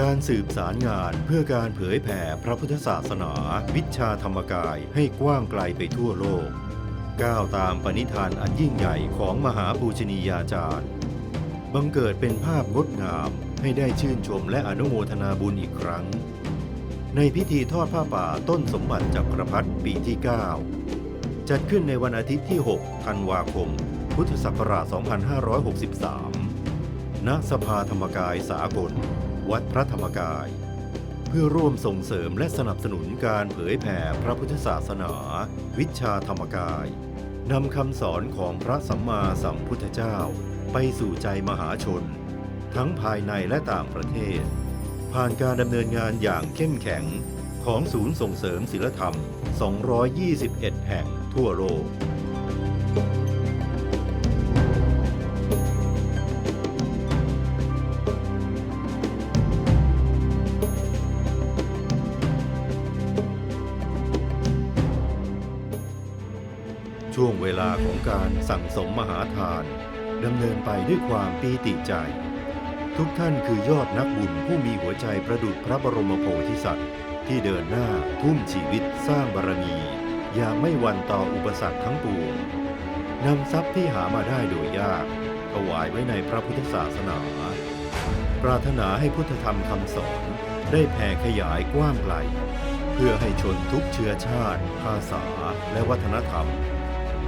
การสืบสารงานเพื่อการเผยแผ่พระพุทธศาสนา วิชาธรรมกายให้กว้างไกลไปทั่วโลก ก้าวตามปณิธานอันยิ่งใหญ่ของมหาปูชนียาจารย์ บังเกิดเป็นภาพงดงามให้ได้ชื่นชมและอนุโมทนาบุญอีกครั้ง ในพิธีทอดผ้าป่าต้นสมบัติจักรพรรดิปีที่ 9 จัดขึ้นในวันอาทิตย์ที่ 6 ธันวาคม พุทธศักราช 2563 ณ สภาธรรมกายสากล วัดพระธรรมกาย เพื่อร่วมส่งเสริมและสนับสนุนการเผยแผ่พระพุทธศาสนา วิชาธรรมกายนำคำสอนของพระสัมมาสัมพุทธเจ้า ไปสู่ใจมหาชน ทั้งภายในและต่างประเทศ ผ่านการดำเนินงานอย่างเข้มแข็งของศูนย์ส่งเสริมศิลธรรม 221 แห่งทั่วโลก ช่วงเวลาของการสั่งสมมหาทานดำเนินไปด้วยความปีติใจ ทุกท่านคือยอดนักบุญผู้มีหัวใจประดุจพระบรมโพธิสัตว์ ที่เดินหน้าทุ่มชีวิตสร้างบารมี อย่าไม่หวั่นต่ออุปสรรคทั้งปวงนำทรัพย์ที่หามาได้โดยยากถวายไว้ในพระพุทธศาสนา ปรารถนาให้พุทธธรรมคำสอนได้แผ่ขยายกว้างไกล เพื่อให้ชนทุกเชื้อชาติ ภาษา และวัฒนธรรม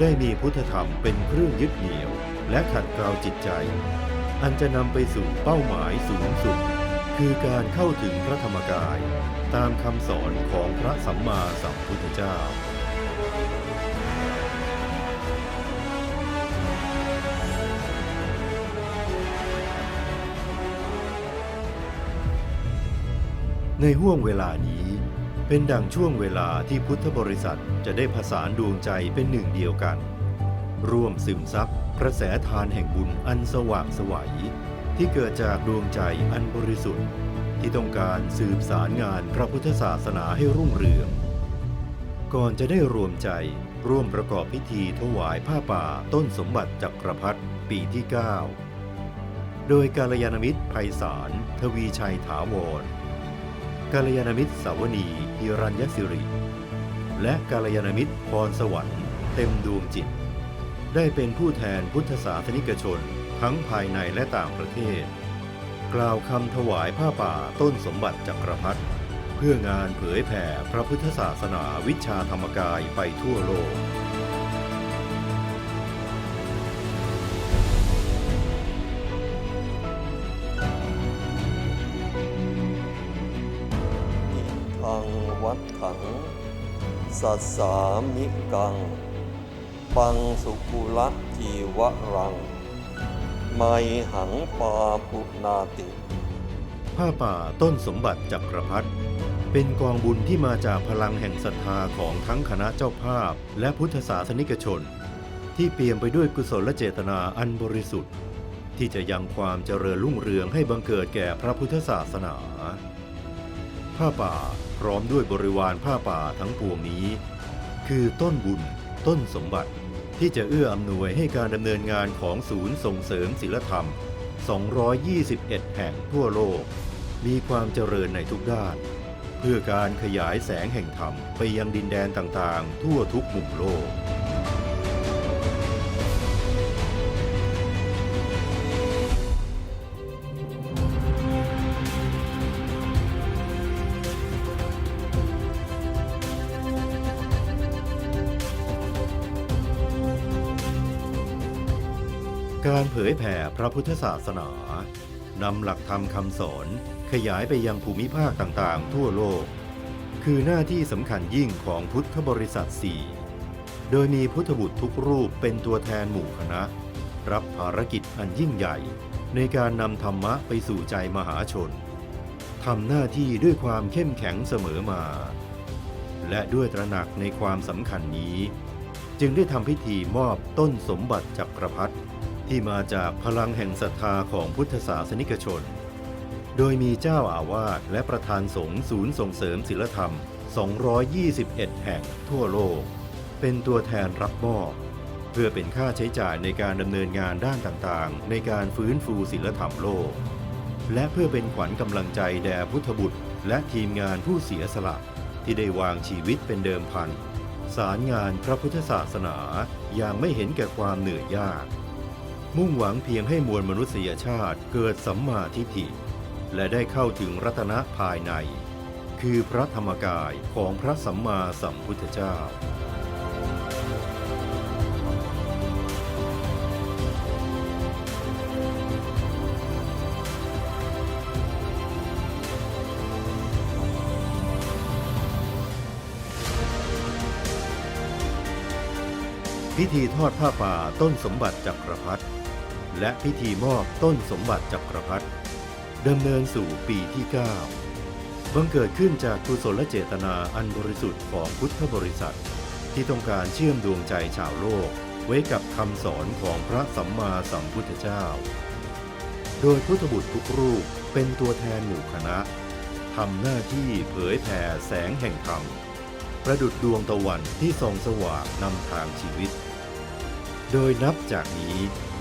ได้มีพุทธธรรมเป็นเครื่องยึดเหนี่ยว และขัดเกลาจิตใจ อันจะนำไปสู่เป้าหมายสูงสุด คือการเข้าถึงพระธรรมกาย ตามคำสอนของพระสัมมาสัมพุทธเจ้าในห่วงเวลานี้ เป็นดังช่วงเวลาที่พุทธบริษัทจะได้ผสานดวงใจเป็นหนึ่งเดียวกัน ร่วมซึมซับกระแสทานแห่งบุญอันสว่างสวัย ที่เกิดจากดวงใจอันบริสุทธิ์ ที่ต้องการสืบสารงานพระพุทธศาสนาให้รุ่งเรือง ก่อนจะได้รวมใจร่วมประกอบพิธีถวายผ้าป่าต้นสมบัติจักรพรรดิปีที่ 9 โดยกาลยานมิตรไพศาลทวีชัยถาวร กาลยานมิตรสาวนีฮิรัญยสิริ และกาลยานมิตรพรสวรรค์เต็มดวงจิต ได้เป็นผู้แทนพุทธศาสนิกชนทั้งภายในและต่างประเทศ กล่าวคำถวายผ้าป่าต้นสมบัติจักรพรรดิเพื่องานเผยแผ่พระพุทธศาสนาวิชาธรรมกายไปทั่วโลก วัดขัง สัสสามิกัง ปังสุกุละจีวรัง ไมหังปาปุนาติ ผ้าป่าต้นสมบัติจักรพรรดิเป็นกองบุญที่มาจากพลังแห่งศรัทธาของทั้งคณะเจ้าภาพ และพุทธศาสนิกชน ที่เปี่ยมไปด้วยกุศลเจตนาอันบริสุทธิ์ ที่จะยังความเจริญรุ่งเรืองให้บังเกิดแก่พระพุทธศาสนา ผ้าป่า ร้อมด้วยบริวารผ้าป่าทั้งปวงนี้ คือต้นบุญ ต้นสมบัติ ที่จะเอื้ออำนวยให้การดำเนินงานของศูนย์ส่งเสริมศิลธรรม 221 แห่งทั่วโลก มีความเจริญในทุกด้าน เพื่อการขยายแสงแห่งธรรมไปยังดินแดนต่างๆ ทั่วทุกมุมโลก การเผยแผ่พระพุทธศาสนานำหลักธรรมคำสอนขยายไปยังภูมิภาคต่างๆ ทั่วโลก คือหน้าที่สำคัญยิ่งของพุทธบริษัทสี่โดยมีพุทธบุตรทุกรูปเป็นตัวแทนหมู่คณะ รับภารกิจอันยิ่งใหญ่ ในการนำธรรมะไปสู่ใจมหาชนทำหน้าที่ด้วยความเข้มแข็งเสมอมา และด้วยตระหนักในความสำคัญนี้ จึงได้ทำพิธีมอบต้นสมบัติจักรพรรดิ ที่มาจากพลังแห่งศรัทธาของพุทธศาสนิกชน โดยมีเจ้าอาวาสและประธานสงฆ์ศูนย์ส่งเสริมศิลธรรม 221 แห่งทั่วโลก เป็นตัวแทนรับมอบเพื่อเป็นค่าใช้จ่ายในการดำเนินงานด้านต่างๆ ในการฟื้นฟูศิลธรรมโลก และเพื่อเป็นขวัญกำลังใจแด่พุทธบุตร และทีมงานผู้เสียสละ ที่ได้วางชีวิตเป็นเดิมพัน สารงานพระพุทธศาสนาอย่างไม่เห็นแก่ความเหนื่อยยาก มุ่งหวังเพียงให้มวลมนุษยชาติเกิดสัมมาทิฏฐิ และได้เข้าถึงรัตนะภายใน คือพระธรรมกายของพระสัมมาสัมพุทธเจ้าพิธีทอดผ้าป่าต้นสมบัติจักรพรรดิ และพิธีมอบต้นสมบัติจักรพรรดิดำเนินสู่ปีที่ 9 บังเกิดขึ้นจากกุศลเจตนาอันบริสุทธิ์ของพุทธบริษัท ที่ต้องการเชื่อมดวงใจชาวโลก ไว้กับคำสอนของพระสัมมาสัมพุทธเจ้า โดยพุทธบุตรทุกรูปเป็นตัวแทนหมู่คณะทำหน้าที่เผยแผ่แสงแห่งธรรมประดุดดวงตะวันที่ส่องสว่างนำทางชีวิต โดยนับจากนี้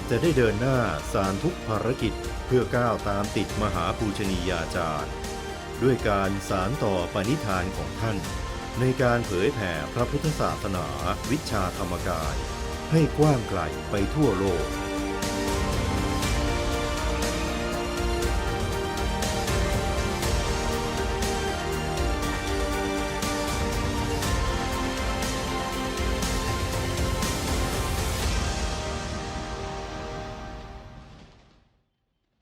จะได้เดินหน้าสารทุกภารกิจเพื่อก้าวตามติดมหาปูชนียาจารย์ ด้วยการสารต่อปณิธานของท่าน ในการเผยแผ่พระพุทธศาสนาวิชาธรรมกาย ให้กว้างไกลไปทั่วโลก